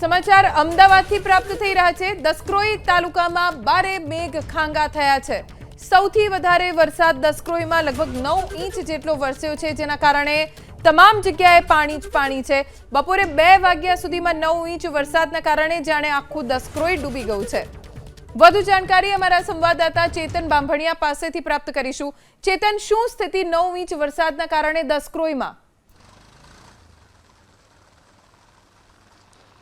સમાચાર અમદાવાદથી પ્રાપ્ત થઈ રહ્યા છે. દસક્રોઈ તાલુકામાં બારે મેઘ ખાંગા થયા છે. સૌથી વધારે વરસાદ દસક્રોઈમાં લગભગ નવ ઇંચ જેટલો વરસ્યો છે, જેના કારણે તમામ જગ્યાએ પાણી જ પાણી છે. બપોરે બે વાગ્યા સુધીમાં નવ ઇંચ વરસાદના કારણે જાણે આખું દસક્રોઈ ડૂબી ગયું છે. વધુ જાણકારી અમારા સંવાદદાતા ચેતન બાંભણિયા પાસેથી પ્રાપ્ત કરીશું. ચેતન, શું સ્થિતિ નવ ઇંચ વરસાદના કારણે દસક્રોઈમાં?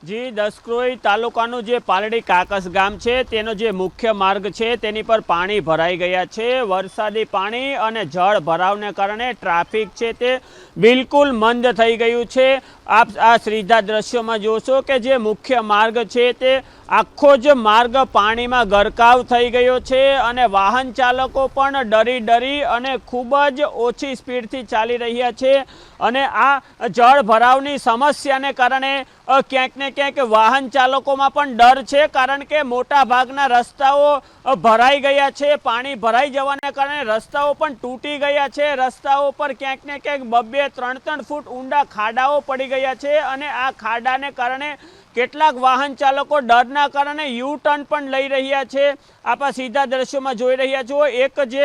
જી, દસક્રોઈ તાલુકાનું જે પાલડી કાકસ ગામ છે, તેનો જે મુખ્ય માર્ગ છે, તેની પર પાણી ભરાઈ ગયા છે. વરસાદી પાણી અને જળ ભરાવને કારણે ટ્રાફિક છે તે બિલકુલ મંદ થઈ ગયું છે. આપ આ સીધા દ્રશ્યોમાં જોશો કે જે મુખ્ય માર્ગ છે તે આખો જ માર્ગ પાણીમાં ગરકાવ થઈ ગયો છે અને વાહન ચાલકો પણ ડરી ડરી અને ખૂબ જ ઓછી સ્પીડથી ચાલી રહ્યા છે અને આ જળ ભરાવની સમસ્યાને કારણે ક્યાંક ને ક્યાંક વાહન ચાલકોમાં પણ ડર છે કારણ કે મોટા ભાગના રસ્તાઓ ભરાઈ ગયા છે. પાણી ભરાઈ જવાને કારણે રસ્તાઓ પણ તૂટી ગયા છે. રસ્તાઓ પર ક્યાંક ને ક્યાંક બબે ત્રણ ત્રણ ફૂટ ઊંડા ખાડાઓ પડી ગયા છે અને આ ખાડાને કારણે કેટલાક વાહન ચાલકો ડરના કારણે યુ ટર્ન પણ લઈ રહ્યા છે. આપણા સીધા દ્રશ્યોમાં જોઈ રહ્યા છો, એક જે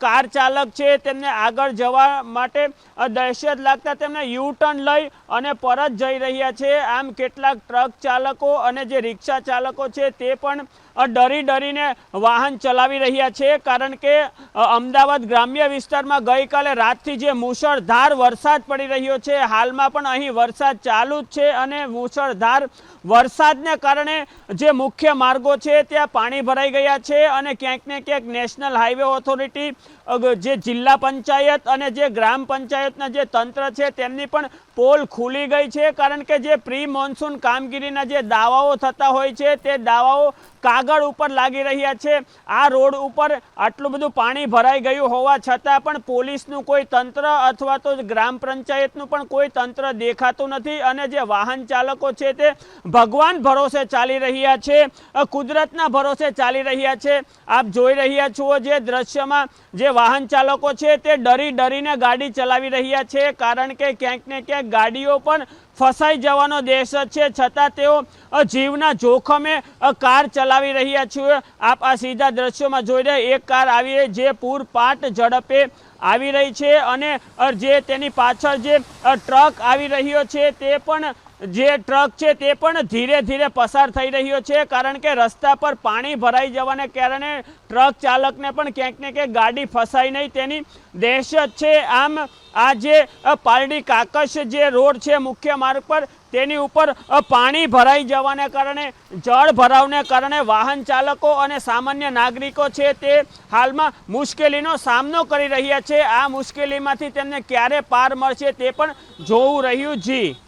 કાર ચાલક છે તેમને આગળ જવા માટે દહેશત લાગતા તેમને યુ ટર્ન લઈ અને પરત જઈ રહ્યા છે. આમ કેટલાક ટ્રક ચાલકો અને જે રિક્ષા ચાલકો છે તે પણ ડરી ડરીને વાહન ચલાવી રહ્યા છે કારણ કે અમદાવાદ ગ્રામ્ય વિસ્તારમાં ગઈકાલે રાતથી જે મુશળધાર વરસાદ પડી રહ્યો છે, હાલમાં પણ અહીં વરસાદ ચાલુ જ છે અને મુશળધાર વરસાદને કારણે જે મુખ્ય માર્ગો છે ત્યાં પાણી ભરાઈ ગયા છે અને ક્યાંક ને ક્યાંક નેશનલ હાઈવે ઓથોરિટી જે જિલ્લા પંચાયત અને જે ગ્રામ પંચાયતના જે તંત્ર છે તેમની પણ પોલ ખુલી ગઈ છે કારણ કે જે પ્રી મોન્સૂન કામગીરીના જે દાવાઓ થતા હોય છે તે દાવાઓ કાગળ ઉપર લાગી રહ્યા છે. આ રોડ ઉપર આટલું બધું પાણી ભરાઈ ગયું હોવા છતાં પણ પોલીસનું કોઈ તંત્ર અથવા તો ગ્રામ પંચાયતનું પણ કોઈ તંત્ર દેખાતું નથી અને જે વાહન ચાલકો છે તે ભગવાન ભરોસે ચાલી રહ્યા છે. કુદરતના ભરોસે ચાલી રહ્યા છે. આપ જોઈ રહ્યા છો જે દ્રશ્યમાં જે વાહન ચાલકો છે તે ડરી ડરીને ગાડી ચલાવી રહ્યા છે. કારણ કે ક્યાંક ને ક્યાંક ગાડીઓ પણ ફસાઈ જવાનો દેશ છે. છતાં તેઓ જીવના જોખમે કાર ચલાવી રહ્યા છે. આપ આ સીધા દ્રશ્યોમાં જોઈ રહ્યા, એક કાર આવી જે પૂરપાટ ઝડપે આવી રહી છે અને જે તેની પાછળ જે ટ્રક આવી રહ્યો છે તે પણ, જે ટ્રક છે તે પણ ધીરે ધીરે પસાર થઈ રહ્યો છે કારણ કે રસ્તા પર પાણી ભરાઈ જવાને કારણે ટ્રક ચાલકને પણ ક્યાંક ને ક્યાંક ગાડી ફસાઈ નહીં. તેની દહેશત છે. આમ, આ જે પારડી કાકશ જે રોડ છે મુખ્ય માર્ગ પર તેની ઉપર પાણી ભરાઈ જવાને કારણે, જળ ભરાવને કારણે વાહન ચાલકો અને સામાન્ય નાગરિકો છે તે હાલમાં મુશ્કેલીનો સામનો કરી રહ્યા છે. આ મુશ્કેલીમાંથી તેમને ક્યારે પાર મળશે તે પણ જોવું રહ્યું જી.